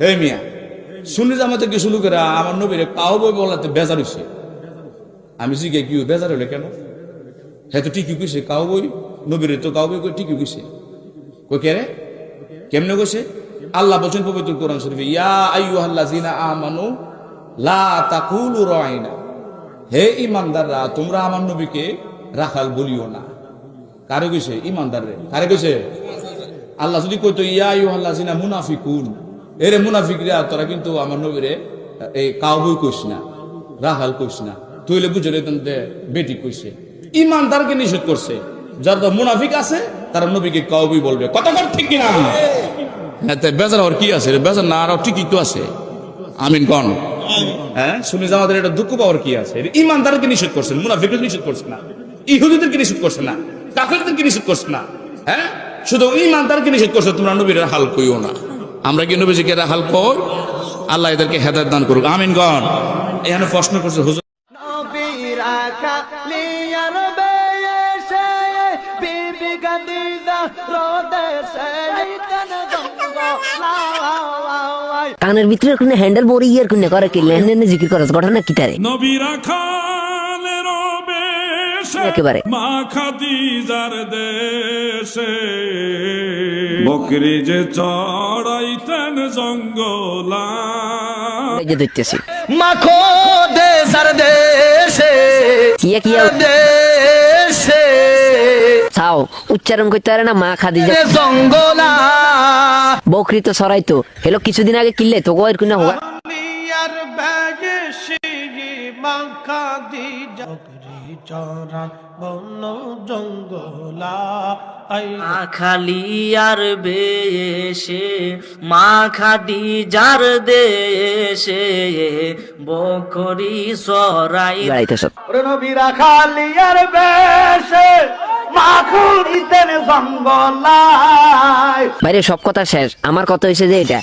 হে মিয়া, শুনি জামাতে কি শুরু করে আমার নবীরে কাউ বই বলাতে বেজার হইছে। আমি জিজ্ঞে কি বেজার হলে কেন? হ্যাঁ তো ঠিকই কইছে কাউ বই, নবীরে তো কাউ বই কই, ঠিকই কইছে। কই কে রে? কেমনে কইছে? আল্লাহ বলছেন পবিত্র কোরআন শরীফে, ইয়া আইয়ুহাল্লাযিনা আমানু লা তাকুলু রাইনা। হে ইমানদাররা, তোমরা আমার নবীকে রাখাল বলিও না। কারে কইছে? ইমানদার রে। কারে কইছে? আল্লাহ যদি কইতো, ইয়া আইয়ুহাল্লাযিনা মুনাফিকুন। এরে মুনাফিকরা, তোরা কিন্তু আমার নবীরে, এই কাউবই কইস না রাখাল কইস না। তুইলে বুঝে তন্তে বেটি কইছে। ইমানদারকে নিষেধ করছে। যারা মুনাফিক আছে, তারা নবীকে কাউবই বলবে। কর ঠিক কিনা? হ্যাঁ বেজার হওয়ার কি আছে? বেজার না আর ঠিকই তো আছে। আমিন কন। হ্যাঁ শুনে যে আমাদের এটা দুঃখ পাওয়ার কি আছে? ইমানদারকে নিষেধ করছেন মুনাফিককে নিষেধ করছে না। ইহুদিদেরকে নিষেধ করছে না। কাফেরদেরকে নিষেধ করছে না। হ্যাঁ শুধু ইমানদারকে নিষেধ করছে, তোমরা নবীর হাল কইও না। আমরা কি নবীজিকে হাল কই আল্লাহ এদেরকে হেদায়ত দান করুক। আমিন গন এখানে প্রশ্ন করছে হুজুর কানের ভিতরে কোনো হ্যান্ডেল বড়ি ইয়ার কোনো করে কি? লেনদেনে জিকির করাস ঘটনা কি তারে? নবীরা খালের বেশে একেবারে। মা খাদিজার দেশে। বকরি যে জঙ্গলা। দেখতেছি। মাখো দেশার দেশে কিয়া কিয়া দেশে। চাও উচ্চারণ করতে পারে না মা খাদি যা। জঙ্গলা। বকরি তো সরাই তো। হেলো কিছুদিন আগে কিনলে তো গোয়ের কোনো হওয়া। আর বেয়েছে মাখা দি জগরি চরা বন জঙ্গলা আই খালিয়ার বেশে মা খাদি যার দেশে বকরি সরাই। নবীরা খালিয়ার বেশে মাখুরিতেন জঙ্গলায়। বাইরে সব কথা শেষ। আমার কথা হয়েছে যে এটা